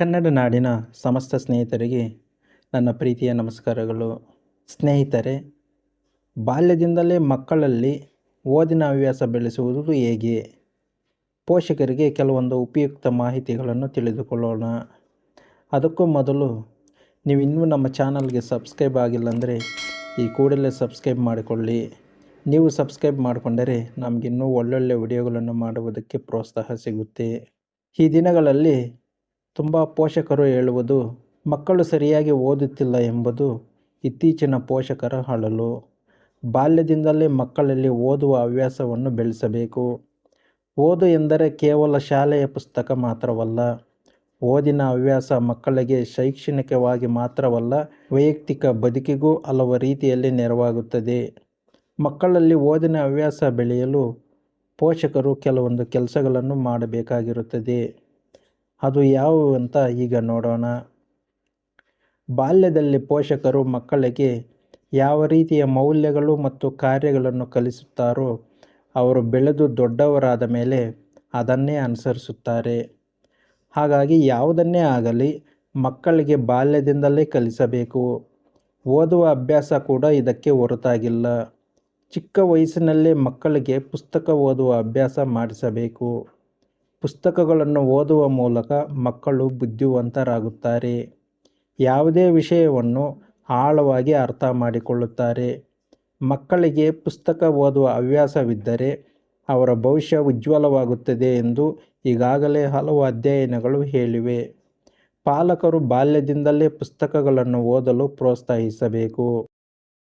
ಕನ್ನಡ ನಾಡಿನ ಸಮಸ್ತ ಸ್ನೇಹಿತರಿಗೆ ನನ್ನ ಪ್ರೀತಿಯ ನಮಸ್ಕಾರಗಳು. ಸ್ನೇಹಿತರೆ, ಬಾಲ್ಯದಿಂದಲೇ ಮಕ್ಕಳಲ್ಲಿ ಓದಿನ ಹವ್ಯಾಸ ಬೆಳೆಸುವುದು ಹೇಗೆ? ಪೋಷಕರಿಗೆ ಕೆಲವೊಂದು ಉಪಯುಕ್ತ ಮಾಹಿತಿಗಳನ್ನು ತಿಳಿದುಕೊಳ್ಳೋಣ. ಅದಕ್ಕೂ ಮೊದಲು, ನೀವು ಇನ್ನೂ ನಮ್ಮ ಚಾನಲ್ಗೆ ಸಬ್ಸ್ಕ್ರೈಬ್ ಆಗಿಲ್ಲ ಅಂದರೆ ಈ ಕೂಡಲೇ ಸಬ್ಸ್ಕ್ರೈಬ್ ಮಾಡಿಕೊಳ್ಳಿ. ನೀವು ಸಬ್ಸ್ಕ್ರೈಬ್ ಮಾಡಿಕೊಂಡರೆ ನಮಗಿನ್ನೂ ಒಳ್ಳೊಳ್ಳೆ ವಿಡಿಯೋಗಳನ್ನು ಮಾಡುವುದಕ್ಕೆ ಪ್ರೋತ್ಸಾಹ ಸಿಗುತ್ತೆ. ಈ ದಿನಗಳಲ್ಲಿ ತುಂಬ ಪೋಷಕರು ಹೇಳುವುದು, ಮಕ್ಕಳು ಸರಿಯಾಗಿ ಓದುತ್ತಿಲ್ಲ ಎಂಬುದು ಇತ್ತೀಚಿನ ಪೋಷಕರ ಅಳಲು. ಬಾಲ್ಯದಿಂದಲೇ ಮಕ್ಕಳಲ್ಲಿ ಓದುವ ಹವ್ಯಾಸವನ್ನು ಬೆಳೆಸಬೇಕು. ಓದು ಎಂದರೆ ಕೇವಲ ಶಾಲೆಯ ಪುಸ್ತಕ ಮಾತ್ರವಲ್ಲ, ಓದಿನ ಹವ್ಯಾಸ ಮಕ್ಕಳಿಗೆ ಶೈಕ್ಷಣಿಕವಾಗಿ ಮಾತ್ರವಲ್ಲ, ವೈಯಕ್ತಿಕ ಬದುಕಿಗೂ ಹಲವು ರೀತಿಯಲ್ಲಿ ನೆರವಾಗುತ್ತದೆ. ಮಕ್ಕಳಲ್ಲಿ ಓದಿನ ಹವ್ಯಾಸ ಬೆಳೆಯಲು ಪೋಷಕರು ಕೆಲವೊಂದು ಕೆಲಸಗಳನ್ನು ಮಾಡಬೇಕಾಗಿರುತ್ತದೆ. ಅದು ಯಾವುವು ಅಂತ ಈಗ ನೋಡೋಣ. ಬಾಲ್ಯದಲ್ಲಿ ಪೋಷಕರು ಮಕ್ಕಳಿಗೆ ಯಾವ ರೀತಿಯ ಮೌಲ್ಯಗಳು ಮತ್ತು ಕಾರ್ಯಗಳನ್ನು ಕಲಿಸುತ್ತಾರೋ, ಅವರು ಬೆಳೆದು ದೊಡ್ಡವರಾದ ಮೇಲೆ ಅದನ್ನೇ ಅನುಸರಿಸುತ್ತಾರೆ. ಹಾಗಾಗಿ ಯಾವುದನ್ನೇ ಆಗಲಿ ಮಕ್ಕಳಿಗೆ ಬಾಲ್ಯದಿಂದಲೇ ಕಲಿಸಬೇಕು. ಓದುವ ಅಭ್ಯಾಸ ಕೂಡ ಇದಕ್ಕೆ ಹೊರತಾಗಿಲ್ಲ. ಚಿಕ್ಕ ವಯಸ್ಸಿನಲ್ಲೇ ಮಕ್ಕಳಿಗೆ ಪುಸ್ತಕ ಓದುವ ಅಭ್ಯಾಸ ಮಾಡಿಸಬೇಕು. ಪುಸ್ತಕಗಳನ್ನು ಓದುವ ಮೂಲಕ ಮಕ್ಕಳು ಬುದ್ಧಿವಂತರಾಗುತ್ತಾರೆ. ಯಾವುದೇ ವಿಷಯವನ್ನು ಆಳವಾಗಿ ಅರ್ಥ ಮಾಡಿಕೊಳ್ಳುತ್ತಾರೆ. ಮಕ್ಕಳಿಗೆ ಪುಸ್ತಕ ಓದುವ ಹವ್ಯಾಸವಿದ್ದರೆ ಅವರ ಭವಿಷ್ಯ ಉಜ್ವಲವಾಗುತ್ತದೆ ಎಂದು ಈಗಾಗಲೇ ಹಲವು ಅಧ್ಯಯನಗಳು ಹೇಳಿವೆ. ಪಾಲಕರು ಬಾಲ್ಯದಿಂದಲೇ ಪುಸ್ತಕಗಳನ್ನು ಓದಲು ಪ್ರೋತ್ಸಾಹಿಸಬೇಕು.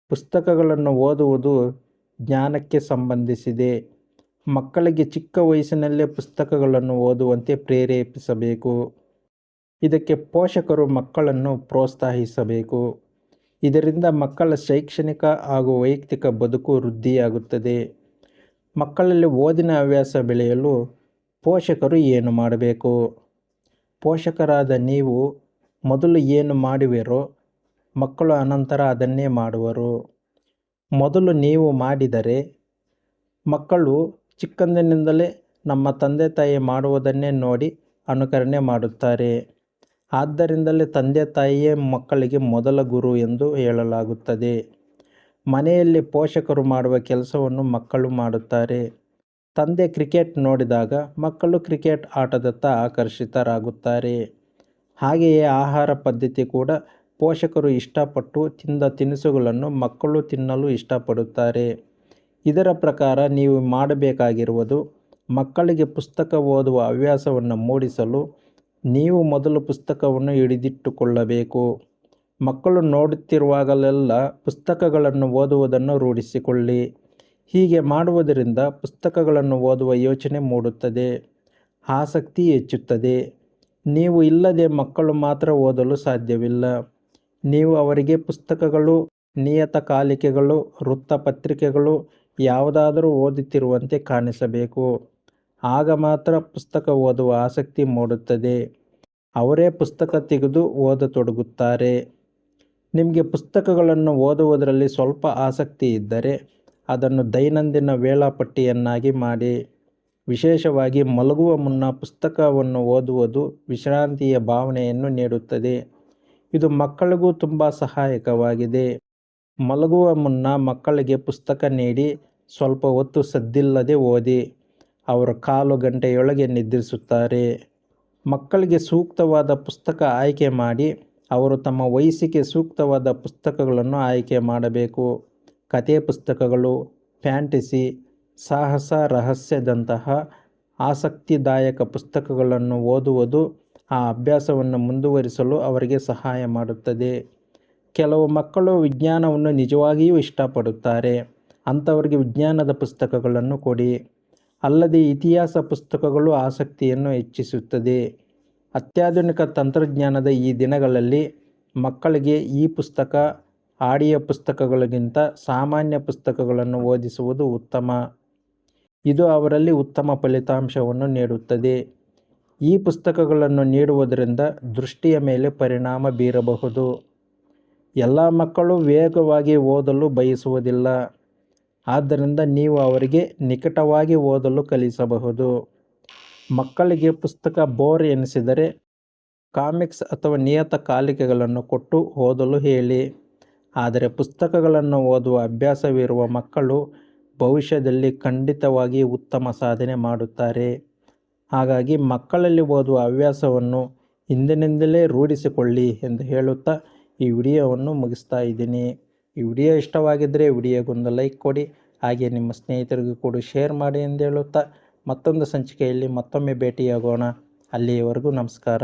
ಪುಸ್ತಕಗಳನ್ನು ಓದುವುದು ಜ್ಞಾನಕ್ಕೆ ಸಂಬಂಧಿಸಿದೆ. ಮಕ್ಕಳಿಗೆ ಚಿಕ್ಕ ವಯಸ್ಸಿನಲ್ಲೇ ಪುಸ್ತಕಗಳನ್ನು ಓದುವಂತೆ ಪ್ರೇರೇಪಿಸಬೇಕು. ಇದಕ್ಕೆ ಪೋಷಕರು ಮಕ್ಕಳನ್ನು ಪ್ರೋತ್ಸಾಹಿಸಬೇಕು. ಇದರಿಂದ ಮಕ್ಕಳ ಶೈಕ್ಷಣಿಕ ಹಾಗೂ ವೈಯಕ್ತಿಕ ಬದುಕು ವೃದ್ಧಿಯಾಗುತ್ತದೆ. ಮಕ್ಕಳಲ್ಲಿ ಓದಿನ ಹವ್ಯಾಸ ಬೆಳೆಯಲು ಪೋಷಕರು ಏನು ಮಾಡಬೇಕು? ಪೋಷಕರಾದ ನೀವು ಮೊದಲು ಏನು ಮಾಡುವಿರೋ, ಮಕ್ಕಳು ಅನಂತರ ಅದನ್ನೇ ಮಾಡುವರು. ಮೊದಲು ನೀವು ಮಾಡಿದರೆ ಮಕ್ಕಳು ಚಿಕ್ಕಂದಿನಿಂದಲೇ ನಮ್ಮ ತಂದೆ ತಾಯಿ ಮಾಡುವುದನ್ನೇ ನೋಡಿ ಅನುಕರಣೆ ಮಾಡುತ್ತಾರೆ. ಆದ್ದರಿಂದಲೇ ತಂದೆ ತಾಯಿಯೇ ಮಕ್ಕಳಿಗೆ ಮೊದಲ ಗುರು ಎಂದು ಹೇಳಲಾಗುತ್ತದೆ. ಮನೆಯಲ್ಲಿ ಪೋಷಕರು ಮಾಡುವ ಕೆಲಸವನ್ನು ಮಕ್ಕಳು ಮಾಡುತ್ತಾರೆ. ತಂದೆ ಕ್ರಿಕೆಟ್ ನೋಡಿದಾಗ ಮಕ್ಕಳು ಕ್ರಿಕೆಟ್ ಆಟದತ್ತ ಆಕರ್ಷಿತರಾಗುತ್ತಾರೆ. ಹಾಗೆಯೇ ಆಹಾರ ಪದ್ಧತಿ ಕೂಡ ಪೋಷಕರು ಇಷ್ಟಪಟ್ಟು ತಿಂದ ತಿನಿಸುಗಳನ್ನು ಮಕ್ಕಳು ತಿನ್ನಲು ಇಷ್ಟಪಡುತ್ತಾರೆ. ಇದರ ಪ್ರಕಾರ ನೀವು ಮಾಡಬೇಕಾಗಿರುವುದು ಮಕ್ಕಳಿಗೆ ಪುಸ್ತಕ ಓದುವ ಹವ್ಯಾಸವನ್ನು ಮೂಡಿಸಲು ನೀವು ಮೊದಲು ಪುಸ್ತಕವನ್ನು ಹಿಡಿದಿಟ್ಟುಕೊಳ್ಳಬೇಕು. ಮಕ್ಕಳು ನೋಡುತ್ತಿರುವಾಗಲೆಲ್ಲ ಪುಸ್ತಕಗಳನ್ನು ಓದುವುದನ್ನು ರೂಢಿಸಿಕೊಳ್ಳಿ. ಹೀಗೆ ಮಾಡುವುದರಿಂದ ಪುಸ್ತಕಗಳನ್ನು ಓದುವ ಯೋಚನೆ ಮೂಡುತ್ತದೆ, ಆಸಕ್ತಿ ಹೆಚ್ಚುತ್ತದೆ. ನೀವು ಇಲ್ಲದೆ ಮಕ್ಕಳು ಮಾತ್ರ ಓದಲು ಸಾಧ್ಯವಿಲ್ಲ. ನೀವು ಅವರಿಗೆ ಪುಸ್ತಕಗಳು, ನಿಯತಕಾಲಿಕೆಗಳು, ವೃತ್ತಪತ್ರಿಕೆಗಳು ಯಾವುದಾದರೂ ಓದುತ್ತಿರುವಂತೆ ಕಾಣಿಸಬೇಕು. ಆಗ ಮಾತ್ರ ಪುಸ್ತಕ ಓದುವ ಆಸಕ್ತಿ ಮೂಡುತ್ತದೆ. ಅವರೇ ಪುಸ್ತಕ ತೆಗೆದು ಓದತೊಡಗುತ್ತಾರೆ. ನಿಮಗೆ ಪುಸ್ತಕಗಳನ್ನು ಓದುವುದರಲ್ಲಿ ಸ್ವಲ್ಪ ಆಸಕ್ತಿ ಇದ್ದರೆ ಅದನ್ನು ದೈನಂದಿನ ವೇಳಾಪಟ್ಟಿಯನ್ನಾಗಿ ಮಾಡಿ. ವಿಶೇಷವಾಗಿ ಮಲಗುವ ಮುನ್ನ ಪುಸ್ತಕವನ್ನು ಓದುವುದು ವಿಶ್ರಾಂತಿಯ ಭಾವನೆಯನ್ನು ನೀಡುತ್ತದೆ. ಇದು ಮಕ್ಕಳಿಗೂ ತುಂಬ ಸಹಾಯಕವಾಗಿದೆ. ಮಲಗುವ ಮುನ್ನ ಮಕ್ಕಳಿಗೆ ಪುಸ್ತಕ ನೀಡಿ ಸ್ವಲ್ಪ ಹೊತ್ತು ಸದ್ದಿಲ್ಲದೆ ಓದಿ, ಅವರ ಕಾಲು ಗಂಟೆಯೊಳಗೆ ನಿದ್ರಿಸುತ್ತಾರೆ. ಮಕ್ಕಳಿಗೆ ಸೂಕ್ತವಾದ ಪುಸ್ತಕ ಆಯ್ಕೆ ಮಾಡಿ, ಅವರು ತಮ್ಮ ವಯಸ್ಸಿಗೆ ಸೂಕ್ತವಾದ ಪುಸ್ತಕಗಳನ್ನು ಆಯ್ಕೆ ಮಾಡಬೇಕು. ಕತೆ ಪುಸ್ತಕಗಳು, ಫ್ಯಾಂಟಸಿ, ಸಾಹಸ ರಹಸ್ಯದಂತಹ ಆಸಕ್ತಿದಾಯಕ ಪುಸ್ತಕಗಳನ್ನು ಓದುವುದು ಆ ಅಭ್ಯಾಸವನ್ನು ಮುಂದುವರಿಸಲು ಅವರಿಗೆ ಸಹಾಯ ಮಾಡುತ್ತದೆ. ಕೆಲವು ಮಕ್ಕಳು ವಿಜ್ಞಾನವನ್ನು ನಿಜವಾಗಿಯೂ ಇಷ್ಟಪಡುತ್ತಾರೆ. ಅಂಥವರಿಗೆ ವಿಜ್ಞಾನದ ಪುಸ್ತಕಗಳನ್ನು ಕೊಡಿ. ಅಲ್ಲದೆ ಇತಿಹಾಸ ಪುಸ್ತಕಗಳು ಆಸಕ್ತಿಯನ್ನು ಹೆಚ್ಚಿಸುತ್ತದೆ. ಅತ್ಯಾಧುನಿಕ ತಂತ್ರಜ್ಞಾನದ ಈ ದಿನಗಳಲ್ಲಿ ಮಕ್ಕಳಿಗೆ ಈ ಪುಸ್ತಕ, ಆಡಿಯೋ ಪುಸ್ತಕಗಳಿಗಿಂತ ಸಾಮಾನ್ಯ ಪುಸ್ತಕಗಳನ್ನು ಓದಿಸುವುದು ಉತ್ತಮ. ಇದು ಅವರಲ್ಲಿ ಉತ್ತಮ ಫಲಿತಾಂಶವನ್ನು ನೀಡುತ್ತದೆ. ಈ ಪುಸ್ತಕಗಳನ್ನು ನೀಡುವುದರಿಂದ ದೃಷ್ಟಿಯ ಮೇಲೆ ಪರಿಣಾಮ ಬೀರಬಹುದು. ಎಲ್ಲ ಮಕ್ಕಳು ವೇಗವಾಗಿ ಓದಲು ಬಯಸುವುದಿಲ್ಲ. ಆದ್ದರಿಂದ ನೀವು ಅವರಿಗೆ ನಿಕಟವಾಗಿ ಓದಲು ಕಲಿಸಬಹುದು. ಮಕ್ಕಳಿಗೆ ಪುಸ್ತಕ ಬೋರ್ ಎನಿಸಿದರೆ ಕಾಮಿಕ್ಸ್ ಅಥವಾ ನಿಯತಕಾಲಿಕೆಗಳನ್ನು ಕೊಟ್ಟು ಓದಲು ಹೇಳಿ. ಆದರೆ ಪುಸ್ತಕಗಳನ್ನು ಓದುವ ಅಭ್ಯಾಸವಿರುವ ಮಕ್ಕಳು ಭವಿಷ್ಯದಲ್ಲಿ ಖಂಡಿತವಾಗಿ ಉತ್ತಮ ಸಾಧನೆ ಮಾಡುತ್ತಾರೆ. ಹಾಗಾಗಿ ಮಕ್ಕಳಲ್ಲಿ ಓದುವ ಹವ್ಯಾಸವನ್ನು ಇಂದಿನಿಂದಲೇ ರೂಢಿಸಿಕೊಳ್ಳಿ ಎಂದು ಹೇಳುತ್ತಾ ಈ ವಿಡಿಯೋವನ್ನು ಮುಗಿಸ್ತಾ ಇದ್ದೀನಿ. ಈ ವಿಡಿಯೋ ಇಷ್ಟವಾಗಿದ್ದರೆ ವಿಡಿಯೋಗೊಂದು ಲೈಕ್ ಕೊಡಿ, ಹಾಗೆ ನಿಮ್ಮ ಸ್ನೇಹಿತರಿಗೂ ಕೂಡ ಶೇರ್ ಮಾಡಿ ಎಂದು ಹೇಳುತ್ತಾ ಮತ್ತೊಂದು ಸಂಚಿಕೆಯಲ್ಲಿ ಮತ್ತೊಮ್ಮೆ ಭೇಟಿಯಾಗೋಣ. ಅಲ್ಲಿಯವರೆಗೂ ನಮಸ್ಕಾರ.